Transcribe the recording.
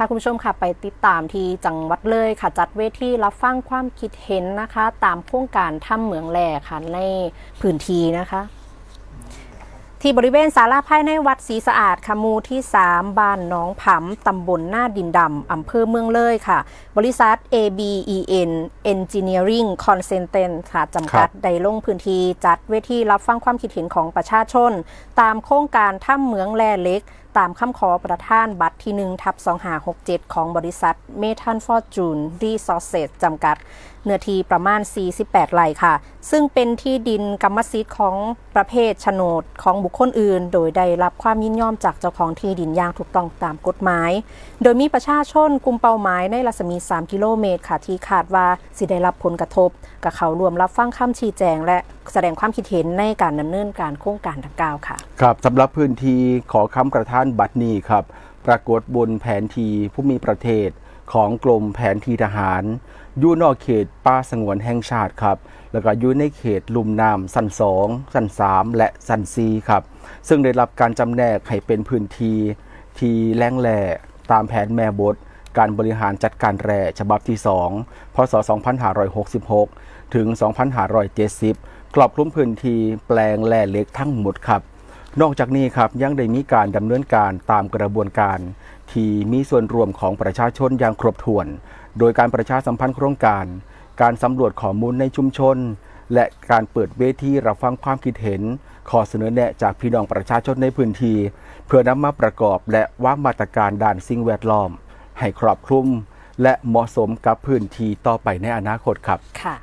าคุณผู้ชมค่ะไปติดตามที่จังหวัดเลยค่ะ จัดเวทีรับฟังความคิดเห็นนะคะ ตามโครงการถ้ำเหมืองแหล่ค่ะในพื้นที่นะคะ ที่บริเวณศาลาภายในวัดศรีสะอาดค่ะหมูที่ 3 บ้านหนองผำตำบลหน้าดินดำอำเภอเมืองเลยค่ะ บริษัท ABEN Engineering Consultant ค่ะจำกัดได้ลงพื้นที่จัดเวทีรับฟังความคิดเห็นของประชาชน ตามโครงการถ้ำเหมืองแร่เล็ก ตามคำขอประธานบัตรที่ 1 ทับ 2567 ของบริษัทเมทันฟอร์จูนรีซอสเซสจำกัด เนื้อที่ประมาณ 48 ไร่ค่ะ ซึ่งเป็นที่ดินกรรมสิทธิ์ของประเภทโฉนดของบุคคลอื่น โดยได้รับความยินยอมจากเจ้าของที่ดินอย่างถูกต้องตามกฎหมาย โดยมีประชาชนกลุ่มเป้าหมายในรัศมี 3 กิโลเมตรค่ะที่คาดว่าสิได้รับผลกระทบกับเขารวมรับฟังคำชี้แจงและแสดงความคิดเห็นในการดำเนินการโครงการดังกล่าวค่ะ ครับสำหรับพื้นที่ขอคำกระท่านบัตรนี้ครับ ปรากฏบนแผนที่ผู้มีประเทศของกรมแผนที่ทหารอยู่นอกเขตป่าสงวนแห่งชาติครับ แล้วก็อยู่ในเขตลุ่มน้ำสันสองสันสามและสันซีครับ ซึ่งได้รับการจำแนกให้เป็นพื้นที่ที่แรงแหล่ตามแผนแม่บท การบริหารจัดการแร่ฉบับที่ 2 พศ 2566 ถึง 2570 กรอบคลุมพื้นที่แปลงแร่เล็กทั้งหมดครับ นอกจากนี้ครับยังได้มีการดำเนินการตามกระบวนการ ที่มีส่วนรวมของประชาชนอย่างครบถ้วน โดยการประชาสัมพันธ์โครงการ การสำรวจข้อมูลในชุมชน และการเปิดเวทีรับฟังความคิดเห็นข้อเสนอแนะจากพี่น้องประชาชนในพื้นที่เพื่อนำมาประกอบและวางมาตรการด้านสิ่งแวดล้อม ให้ครอบคลุมและเหมาะสมกับพื้นที่ต่อไปในอนาคตครับค่ะ